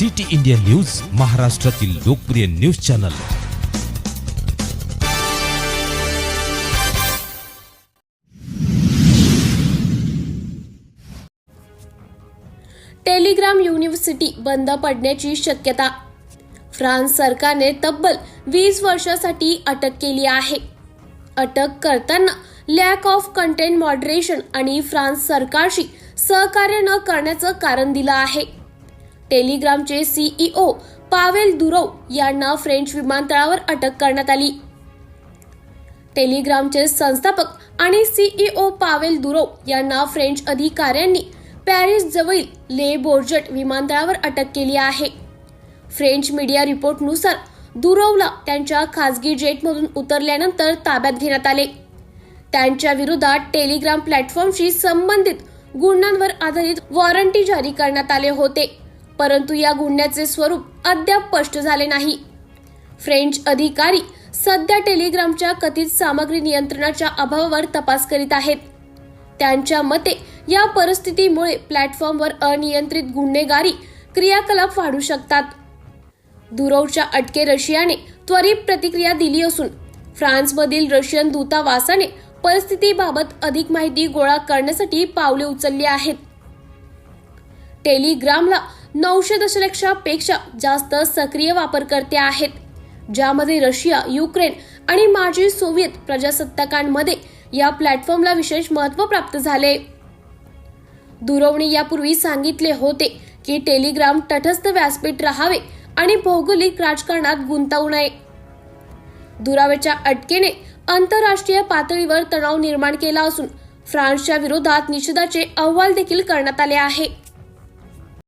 City India news महाराष्ट्रातील लोकप्रिय news channel. Telegram university बंद पडण्याची शक्यता. फ्रान्स सरकारने तब्बल वीस वर्षासाठी अटक केली आहे. अटक करताना लॅक ऑफ कंटेंट मॉडरेशन आणि फ्रान्स सरकारशी सहकार्य न करण्याचं कारण दिलं आहे. टेलिग्रामचे सीईओ पावेल दुरोव यांना फ्रेंच विमानतळावर अटक करण्यात आली. टेलिग्रामचे संस्थापक आणि सीईओ पावेल दुरोव यांना फ्रेंच अधिकाऱ्यांनी पॅरिस जवळील ले बोर्जट विमानतळावर अटक केली आहे. फ्रेंच मीडिया रिपोर्टनुसार दुरोवला त्यांच्या खासगी जेटमधून उतरल्यानंतर ताब्यात घेण्यात आले. त्यांच्या विरोधात टेलिग्राम प्लॅटफॉर्मशी संबंधित गुन्ह्यांवर आधारित वॉरंटी जारी करण्यात आले होते. परंतु या गुन्ह्याचे स्वरूप अद्याप स्पष्ट झाले नाही. फ्रेंच अधिकारी सध्या टेलिग्रामच्या कथित सामग्री नियंत्रणाच्या अभावावर तपास करीत आहेत. त्यांच्या मते या परिस्थितीमुळे प्लॅटफॉर्मवर अनियंत्रित गुन्हेगारी क्रियाकलाप वाढू शकतात. दुरोवच्या अटके रशियाने त्वरित प्रतिक्रिया दिली असून फ्रान्समधील रशियन दूतावासाने परिस्थितीबाबत अधिक माहिती गोळा करण्यासाठी पावले उचलली आहेत. टेलिग्रामला नऊशे दशलक्षापेक्षा जास्त सक्रिय वापरकर्ते आहेत. ज्यामध्ये रशिया युक्रेन आणि माजी सोव्हिएत प्रजासत्ताकांमध्ये या प्लॅटफॉर्मला विशेष महत्त्व प्राप्त झाले. दुरवणे यापूर्वी सांगितले होते की टेलिग्राम तटस्थ व्यासपीठ राहावे आणि भौगोलिक राजकारणात गुंतवू नये. दुरावेच्या अटकेने आंतरराष्ट्रीय पातळीवर तणाव निर्माण केला असून फ्रान्सच्या विरोधात निषेधाचे अहवाल देखील करण्यात आले आहे.